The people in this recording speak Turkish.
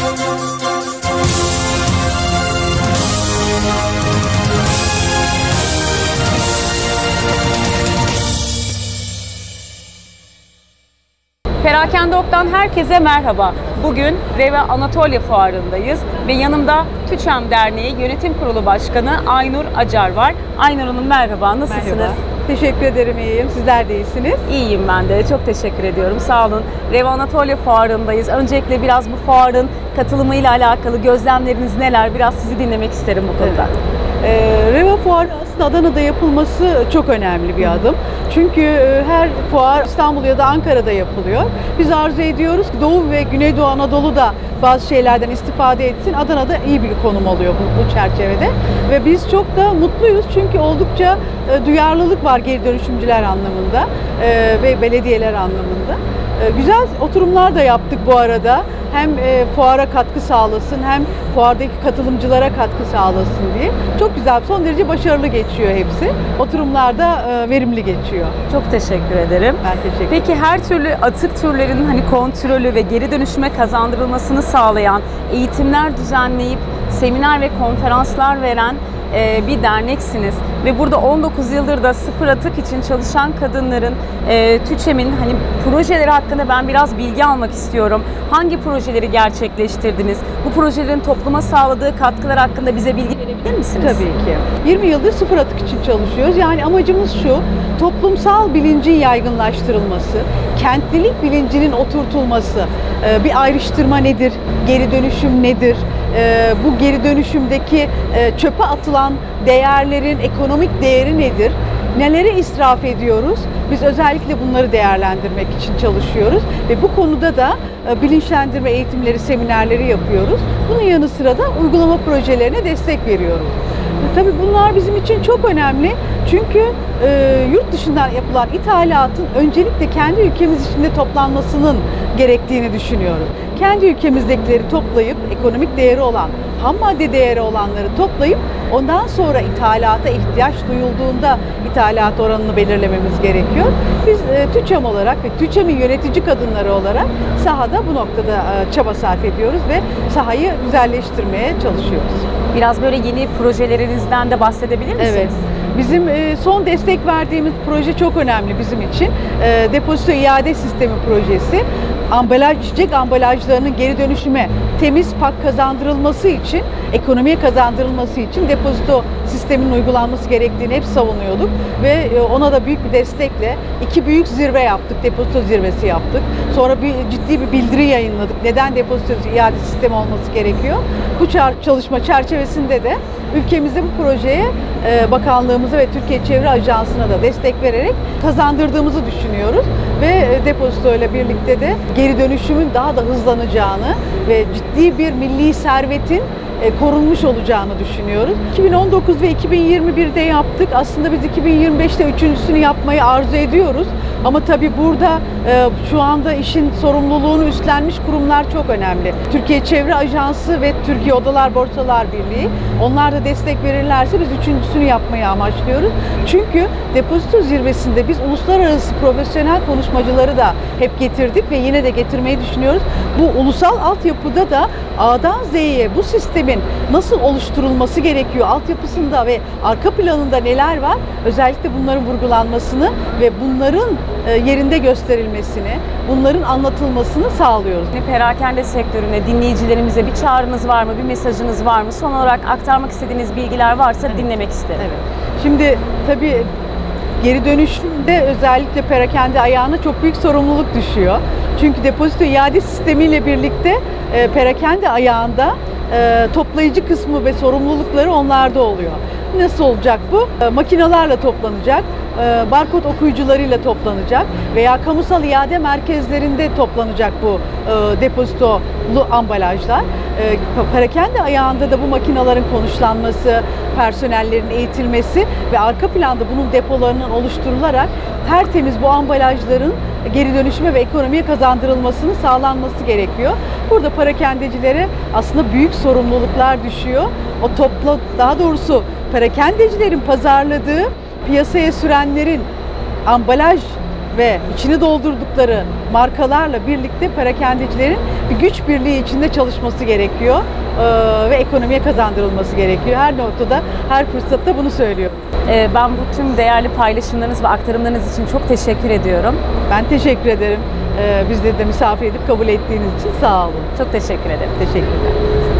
Thank you. Perakende Ok'tan herkese merhaba. Bugün Reva Anatolia Fuarı'ndayız ve yanımda TÜÇEM Derneği Yönetim Kurulu Başkanı Aynur Acar var. Aynur Hanım merhaba, nasılsınız? Merhaba. Teşekkür ederim iyiyim. Sizler de iyisiniz. İyiyim ben de, çok teşekkür ediyorum. Sağ olun. Reva Anatolia Fuarı'ndayız. Öncelikle biraz bu fuarın katılımıyla alakalı gözlemleriniz neler? Biraz sizi dinlemek isterim bu konuda. Ee, Reva Fuarı aslında Adana'da yapılması çok önemli bir adım. Çünkü e, her fuar İstanbul ya da Ankara'da yapılıyor. Biz arzu ediyoruz ki Doğu ve Güneydoğu Anadolu'da bazı şeylerden istifade etsin. Adana'da iyi bir konum alıyor bu, bu çerçevede. Ve biz çok da mutluyuz çünkü oldukça e, duyarlılık var geri dönüşümcüler anlamında e, ve belediyeler anlamında. E, Güzel oturumlar da yaptık bu arada. Hem e, fuara katkı sağlasın hem fuardaki katılımcılara katkı sağlasın diye. Çok güzel, son derece başarılı geçiyor hepsi. Oturumlar da e, verimli geçiyor. Çok teşekkür ederim. Ben teşekkür ederim. Peki her türlü atık türlerinin hani kontrolü ve geri dönüşüme kazandırılmasını sağlayan eğitimler düzenleyip seminer ve konferanslar veren bir derneksiniz ve burada 19 yıldır da sıfır atık için çalışan kadınların e, TÜÇEM'in hani projeleri hakkında ben biraz bilgi almak istiyorum. Hangi projeleri gerçekleştirdiniz? Bu projelerin topluma sağladığı katkılar hakkında bize bilgi verebilir misiniz? Tabii ki. 20 yıldır sıfır atık için çalışıyoruz. Yani amacımız şu, toplumsal bilincin yaygınlaştırılması, kentlilik bilincinin oturtulması, Ee, bir ayrıştırma nedir, geri dönüşüm nedir, Ee, bu geri dönüşümdeki e, çöpe atılan değerlerin ekonomik değeri nedir, neleri israf ediyoruz, biz özellikle bunları değerlendirmek için çalışıyoruz ve bu konuda da e, bilinçlendirme eğitimleri, seminerleri yapıyoruz. Bunun yanı sıra da uygulama projelerine destek veriyoruz. E, Tabii bunlar bizim için çok önemli çünkü e, yurt dışından yapılan ithalatın öncelikle kendi ülkemiz içinde toplanmasının gerektiğini düşünüyorum. Kendi ülkemizdekileri toplayıp ekonomik değeri olan, ham madde değeri olanları toplayıp ondan sonra ithalata ihtiyaç duyulduğunda ithalat oranını belirlememiz gerekiyor. Biz e, TÜÇEM olarak ve TÜÇEM'in yönetici kadınları olarak sahada bu noktada e, çaba sarf ediyoruz ve sahayı güzelleştirmeye çalışıyoruz. Biraz böyle yeni projelerinizden de bahsedebilir misiniz? Evet. Bizim e, son destek verdiğimiz proje çok önemli bizim için. E, Depozito iade sistemi projesi. Ambalaj, içecek ambalajlarının geri dönüşüme temiz pak kazandırılması için, ekonomiye kazandırılması için depozito sisteminin uygulanması gerektiğini hep savunuyorduk. Ve e, ona da büyük bir destekle iki büyük zirve yaptık, depozito zirvesi yaptık. Sonra bir ciddi bir bildiri yayınladık. Neden depozito iade sistemi olması gerekiyor? Bu çalışma çerçevesinde de ülkemizde bu projeye e, bakanlığımıza ve Türkiye Çevre Ajansı'na da destek vererek kazandırdığımızı düşünüyoruz. Ve e, depozito ile birlikte de geri dönüşümün daha da hızlanacağını ve ciddi bir milli servetin korunmuş olacağını düşünüyoruz. 2019 ve 2021'de yaptık. Aslında biz 2025'te üçüncüsünü yapmayı arzu ediyoruz. Ama tabii burada e, şu anda işin sorumluluğunu üstlenmiş kurumlar çok önemli. Türkiye Çevre Ajansı ve Türkiye Odalar Borsalar Birliği. Onlar da destek verirlerse biz üçüncüsünü yapmayı amaçlıyoruz. Çünkü depozito zirvesinde biz uluslararası profesyonel konuşmacıları da hep getirdik ve yine de getirmeyi düşünüyoruz. Bu ulusal altyapıda da A'dan Z'ye bu sistemin nasıl oluşturulması gerekiyor, altyapısında ve arka planında neler var, özellikle bunların vurgulanmasını ve bunların e, yerinde gösterilmesini, bunların anlatılmasını sağlıyoruz. Perakende sektörüne, dinleyicilerimize bir çağrınız var mı, bir mesajınız var mı? Son olarak aktarmak istediğiniz bilgiler varsa dinlemek isterim. Evet. Şimdi tabii geri dönüşümde özellikle perakende ayağına çok büyük sorumluluk düşüyor. Çünkü depozito iade sistemiyle birlikte e, perakende ayağında e, toplayıcı kısmı ve sorumlulukları onlarda oluyor. Nasıl olacak bu? E, makinalarla toplanacak, e, barkod okuyucularıyla toplanacak veya kamusal iade merkezlerinde toplanacak bu e, depozitolu ambalajlar. E, perakende ayağında da bu makinaların konuşlanması, personellerin eğitilmesi ve arka planda bunun depolarının oluşturularak tertemiz bu ambalajların geri dönüşüme ve ekonomiye kazandırılmasının sağlanması gerekiyor. Burada parakendecilere aslında büyük sorumluluklar düşüyor. O topla daha doğrusu parakendecilerin pazarladığı piyasaya sürenlerin ambalaj ve içini doldurdukları markalarla birlikte perakendecilerin bir güç birliği içinde çalışması gerekiyor ve ekonomiye kazandırılması gerekiyor. Her noktada, her fırsatta bunu söylüyorum. Ben bu tüm değerli paylaşımlarınız ve aktarımlarınız için çok teşekkür ediyorum. Ben teşekkür ederim. Bizleri de misafir edip kabul ettiğiniz için sağ olun. Çok teşekkür ederim. Teşekkürler.